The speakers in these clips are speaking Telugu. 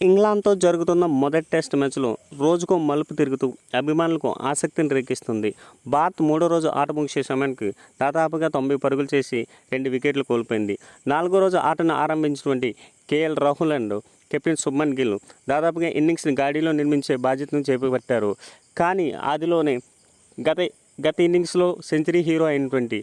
ఇంగ్లాండ్తో జరుగుతున్న మొదటి టెస్ట్ మ్యాచ్లో రోజుకో మలుపు తిరుగుతూ అభిమానులకు ఆసక్తిని రేకిస్తుంది భారత్ మూడో రోజు ఆట ముగిసే సమయానికి దాదాపుగా తొంభై పరుగులు చేసి రెండు వికెట్లు కోల్పోయింది. నాలుగో రోజు ఆటను ఆరంభించినటువంటి KL Rahul and captain Shubman Gill దాదాపుగా ఇన్నింగ్స్ని గాడిలో నిర్మించే బాధ్యతను చేపట్టారు. కానీ ఆదిలోనే గత గత ఇన్నింగ్స్లో సెంచరీ హీరో అయినటువంటి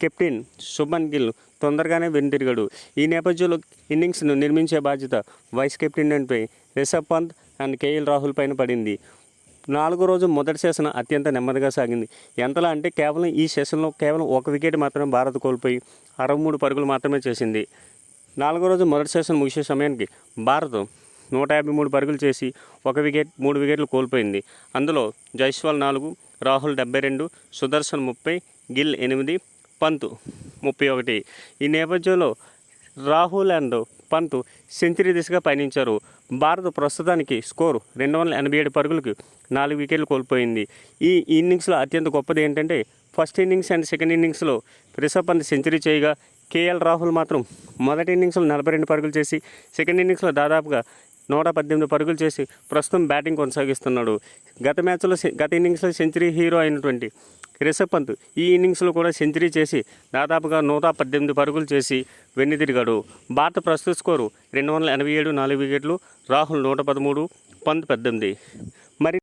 కెప్టెన్ శుభన్ గిల్ తొందరగానే వెనుతిరిగాడు ఈ నేపథ్యంలో ఇన్నింగ్స్ను నిర్మించే బాధ్యత వైస్ కెప్టెన్పై రిషబ్ పంత్ అండ్ కేఎల్ రాహుల్ పైన పడింది. నాలుగో రోజు మొదటి సెషన్ అత్యంత నెమ్మదిగా సాగింది. ఎంతలా అంటే కేవలం ఈ సెషన్లో కేవలం ఒక వికెట్ మాత్రమే భారత్ కోల్పోయి అరవై మూడు పరుగులు మాత్రమే చేసింది. నాలుగో రోజు మొదటి సెషన్ ముగిసే సమయానికి భారత్ నూట యాభై మూడు పరుగులు చేసి ఒక వికెట్ మూడు వికెట్లు కోల్పోయింది. అందులో జైస్వాల్ నాలుగు రాహుల్ డెబ్బై రెండు సుదర్శన్ ముప్పై గిల్ ఎనిమిది పంత్ ముప్పై ఒకటి. ఈ నేపథ్యంలో రాహుల్ అండ్ పంత్ సెంచరీ దిశగా పయనించారు. భారత్ ప్రస్తుతానికి స్కోరు రెండు వందల ఎనభై ఏడు పరుగులకు నాలుగు వికెట్లు కోల్పోయింది. ఈ ఇన్నింగ్స్లో అత్యంత గొప్పది ఏంటంటే ఫస్ట్ ఇన్నింగ్స్ అండ్ సెకండ్ ఇన్నింగ్స్లో రిషబ్ పంత్ సెంచరీ చేయగా కేఎల్ రాహుల్ మాత్రం మొదటి ఇన్నింగ్స్లో నలభై రెండు పరుగులు చేసి సెకండ్ ఇన్నింగ్స్లో దాదాపుగా నూట పద్దెనిమిది పరుగులు చేసి ప్రస్తుతం బ్యాటింగ్ కొనసాగిస్తున్నాడు. గత మ్యాచ్లో గత ఇన్నింగ్స్లో సెంచరీ హీరో అయినటువంటి రిషబ్ పంత్ ఈ ఇన్నింగ్స్లో కూడా సెంచరీ చేసి దాదాపుగా నూట పద్దెనిమిది పరుగులు చేసి వెన్నుదిరిగాడు. భారత ప్రస్తుత స్కోరు రెండు వందల ఎనభై ఏడు నాలుగు వికెట్లు రాహుల్ నూట పదమూడు పంత్ పద్దెనిమిది. మరి